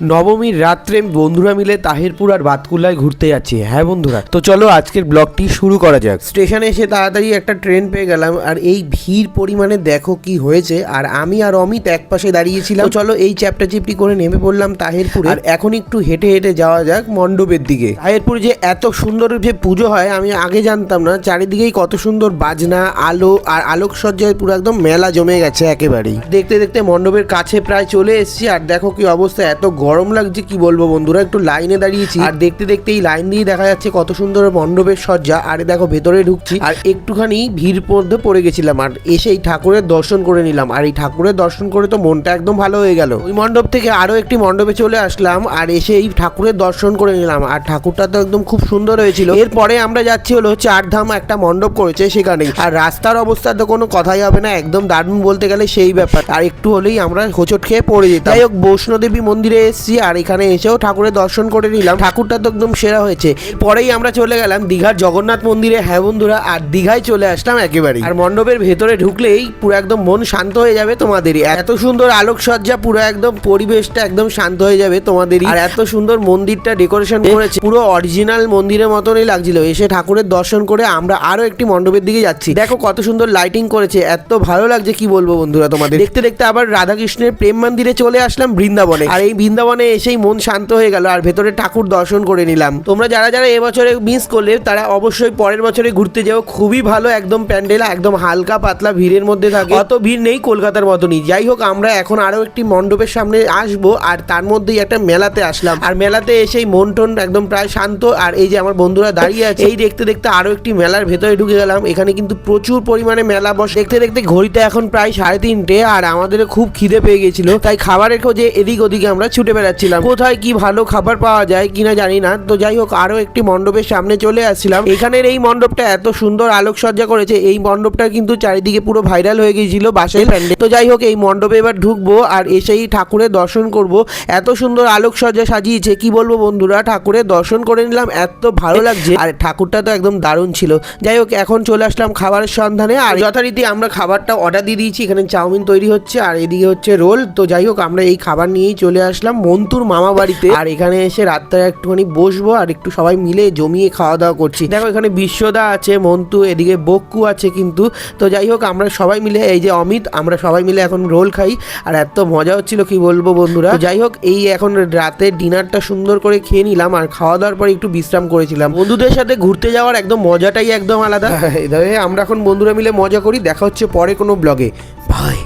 নবমীর রাত্রে বন্ধুরা মিলে তাহিরপুর আর বাতকুল্লায় ঘুরতে যাচ্ছি। হ্যাঁ বন্ধুরা? তো চলো আজকের ব্লগটি শুরু করা যাক। স্টেশনে এসে তাড়াতাড়ি একটা ট্রেন পেয়ে গেলাম আর এই ভিড় পরিমাণে দেখো কি হয়েছে আর আমি আর অমিত এক পাশে দাঁড়িয়েছিলাম। চলো এই চ্যাপটা চিপটি করে নেমে পড়লাম তাহিরপুর। আর এখন একটু হেঁটে হেঁটে যাওয়া যাক মণ্ডপের দিকে। তাহিরপুর যে এত সুন্দর যে পুজো হয়, আমি আগে জানতাম না, চারিদিকেই কত সুন্দর বাজনা, আলো আর আলোকসজ্জায় পুরো একদম মেলা জমে গেছে একেবারেই। দেখতে দেখতে মণ্ডপের কাছে প্রায় চলে এসেছি আর দেখো কি অবস্থা, এত গরম লাগছে কি বলব বন্ধুরা, একটু লাইনে দাঁড়িয়েছি। আর দেখতে দেখতে এই লাইন দিয়ে দেখা যাচ্ছে কত সুন্দর মণ্ডপের সজ্জা। আর দেখো, ভেতরে ঢুকছি। আর একটুখানি ভিড় মধ্যে পড়ে গেছিলাম। আর এসে এই ঠাকুরের দর্শন করে নিলাম। আর এই ঠাকুরের দর্শন করে তো মনটা একদম ভালো হয়ে গেল। ওই মণ্ডপ থেকে আরও একটি মণ্ডপে চলে আসলাম। আর এসে এই ঠাকুরের দর্শন করে নিলাম। আর ঠাকুরটা তো একদম খুব সুন্দর হয়েছিল। এরপরে আমরা যাচ্ছি হলো চারধাম একটা মণ্ডপ করেছে সেখানে আর রাস্তার অবস্থা তো কোনো কথাই হবে না। একদম দারুণ বলতে গেলে সেই ব্যাপার। আর একটু হলেই আমরা হোঁচট খেয়ে পড়ে যেতাম। যাই হোক, বৈষ্ণোদেবী মন্দিরে এসেছি আর এখানে এসেও ঠাকুরের দর্শন করে নিলাম। ঠাকুরটা তো একদম সেরা হয়েছে। পরেই আমরা চলে গেলাম দীঘার জগন্নাথ মন্দিরে। হ্যাঁ বন্ধুরা আর দীঘায় চলে আসলাম একেবারে আর মণ্ডপের ভেতরে ঢুকলেই পুরো একদম মন শান্ত হয়ে যাবে তোমাদেরই। এত সুন্দর আলোকসজ্জা পুরো একদম পরিবেশটা একদম শান্ত হয়ে যাবে তোমাদেরই। আর এত সুন্দর মন্দিরটা ডেকোরেশন করেছে। পুরো অরিজিনাল মন্দিরের মতনই লাগছিল। এসে ঠাকুরের দর্শন করে আমরা আরও একটি মণ্ডপের দিকে যাচ্ছি। দেখো কত সুন্দর লাইটিং করেছে। এত ভালো লাগছে কি বলব বন্ধুরা তোমাদের? দেখতে দেখতে আবার রাধাকৃষ্ণের প্রেম মন্দিরে চলে আসলাম বৃন্দাবনে। আর এই বৃন্দাবনে এসেই মন শান্ত হয়ে গেল আর ভেতরে ঠাকুর দর্শন করে নিলাম। তোমরা যারা যারা এবছরে মিস করলে তারা অবশ্যই পরের বছরে ঘুরতে যাও। খুবই ভালো, একদম প্যান্ডেল, একদম হালকা পাতলা ভিড়ের মধ্যে থাকে। অত ভিড় নেই কলকাতার মতনই। যাই হোক, আমরা এখন আরও একটি মণ্ডপের সামনে আসব আর তার মধ্যেই একটা মেলাতে আসলাম। আর মেলাতে এসেই মন টন একদম প্রায় শান্ত। আর এই যে আমার বন্ধুরা দাঁড়িয়ে আছে, এই দেখতে দেখতে আরও একটি মেলার ভেতরে ঢুকে গেলাম। এখানে কিন্তু প্রচুর পরিমাণে মেলা বসে। দেখতে দেখতে ঘড়িতে এখন প্রায় সাড়ে তিনটে আর আমাদের খুব খিদে পেয়ে গেছিল। তাই খাবারের খোঁজে এদিক ওদিকে আমরা ছুটে বেড়াচ্ছিলাম। কোথায় কি ভালো খাবার পাওয়া যায় কিনা জানি না। তো যাই হোক আরও একটি মণ্ডপের সামনে চলে আসছিলাম। এখানের এই মণ্ডপটা এত সুন্দর আলোকসজ্জা করেছে। এই মণ্ডপটা কিন্তু চারিদিকে পুরো ভাইরাল হয়ে গিয়েছিল বাসের প্যান্ডেল। তো যাই হোক এই মণ্ডপে এবার ঢুকবো আর এসেই ঠাকুরের দর্শন করব। এত সুন্দর আলোকসজ্জা সাজিয়েছে কি বলব বন্ধুরা? ঠাকুরের দর্শন করে নিলাম এত ভালো লাগছে। আর ঠাকুরটা তো একদম দারুণ ছিল। যাই হোক এখন চলে আসলাম খাবারের সন্ধানে। আর যথারীতি আমরা খাবারটা অর্ডার দিয়ে দিয়েছি। এখানে চাউমিন তৈরি হচ্ছে আর এদিকে হচ্ছে রোল। তো যাই হোক আমরা এই খাবার নিয়েই চলে আসলাম। মন্তুর মামা বাড়িতে। আর এখানে এসে রাতটা একটুখানি বসবো আর একটু সবাই মিলে জমিয়ে খাওয়া দাওয়া করছি। দেখো, এখানে বিশ্বদা আছে মন্তু এদিকে বক্কু আছে কিন্তু। তো যাই হোক, আমরা সবাই মিলে, এই যে অমিত, আমরা সবাই মিলে এখন রোল খাই। আর এত মজা হচ্ছিল, কি বলব বন্ধুরা? যাই হোক, এই এখন রাতে ডিনারটা সুন্দর করে খেয়ে নিলাম আর খাওয়া দাওয়ার পরে একটু বিশ্রাম করেছিলাম। বন্ধুদের সাথে ঘুরতে যাওয়ার একদম মজাটাই একদম আলাদা। এভাবে আমরা এখন বন্ধুরা মিলে মজা করি। দেখা হচ্ছে পরে কোনো ব্লগে। বাই